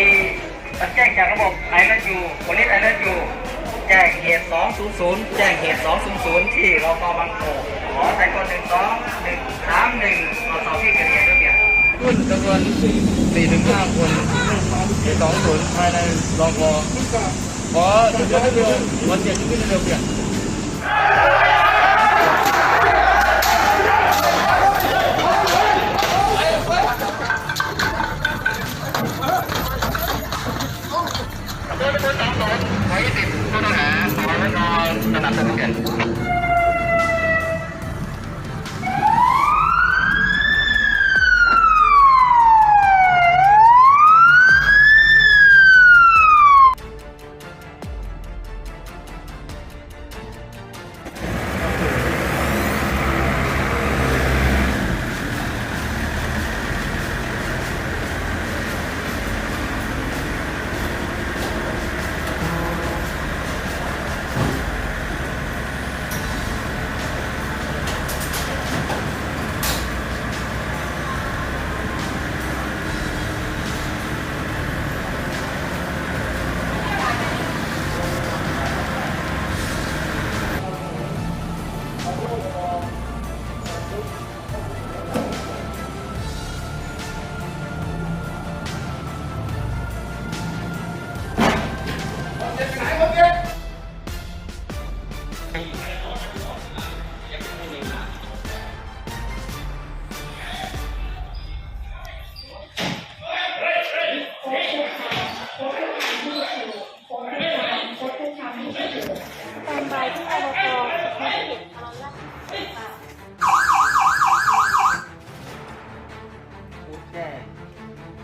มีแจ้งจากระบบไอรันยูโพลิสไอรันยูแจ้งเหตุ 200 แจ้งเหตุ 200 ที่รปบางโพขอสายด่วนหนึ่งสองหนึ่งสามหนึ่งตรวจสอบที่เกิดเหตุด้วยเนี่ยรุ่นจำนวนสี่ถึงห้าคนในสองศูนย์ภายในรอพอขอจุดเดือดให้เร็ววัน เจ็ดที่เร็วเปลี่ยนต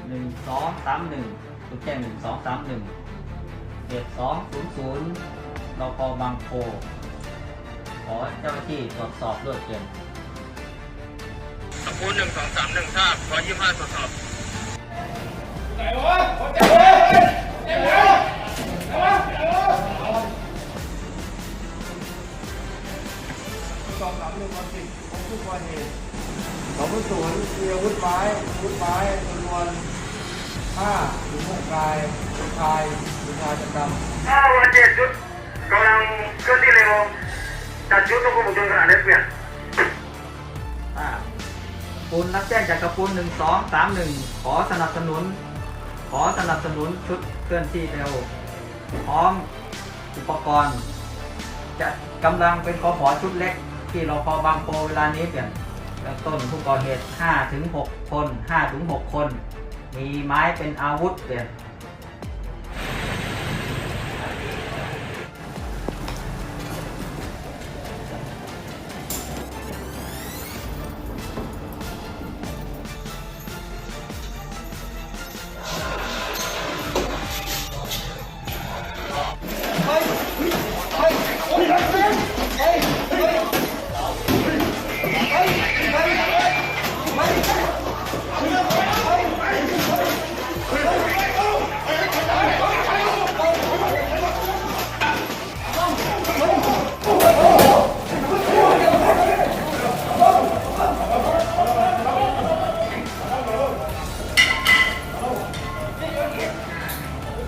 หนึ่งสองสามหนึ่งชุดแจ้งหนึ่งสองสามหนึ่งเหตุสองศูนย์ศูนย์รปบางโพขอเจ้าหน้าที่ตรวจสอบด้วยเกินคูณหนึ่งสองสามหนึ่งทราบขอยี่ห้าตรวจสอบสองสามหนึ่งวันสิบของผู้ก่อเหตุสองศูนย์มีอาวุธไม้อาวุธไม้จำนวน ห้าถึงหกรายเป็นชายเป็นชายชะกันถ้าวันเจ็ดชุดกำลังเคลื่อนที่เร็วจัดชุดควบคุมฝุงชนขนาดเล็กเปลี่ยนปูนรับแจ้งจากกระปูนหนึ่งสองสามหนึ่งขอสนับสนุน ขอสนับสนุนชุดเคลื่อนที่เร็วพร้อมอุปกรณ์ จะกำลังเป็นคอหอชุดเล็ก ที่เราพอบางโปเวลานี้เปลี่ยนเริ่มต้นผู้ก่อเหตุ5ถึง6คน5ถึง6คน มีไม้เป็นอาวุธเด่น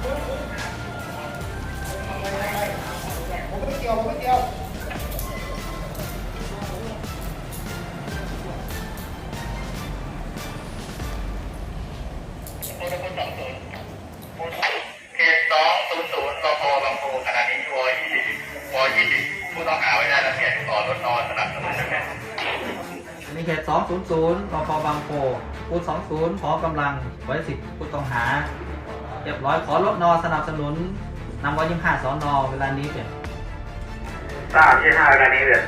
ปลี่ยนเขตสองศูนย์ศูนย์รพบางโพขณะนี้วอยี่สิบวอยี่สิบผู้ต้องหาไว้ได้แล้วเนี่ยต่อรถนอนสนับสนุนนะครับอันนี้เขต200รปบางโพปูน20 ขอกำลังไว้สิบผู้ต้องหา รียบร้อยขอรถนอสนับสนุนนำวันยิมห้าสอนอเวลานี้เปลี่ยนทราบที่ห้าเวลานี้เลย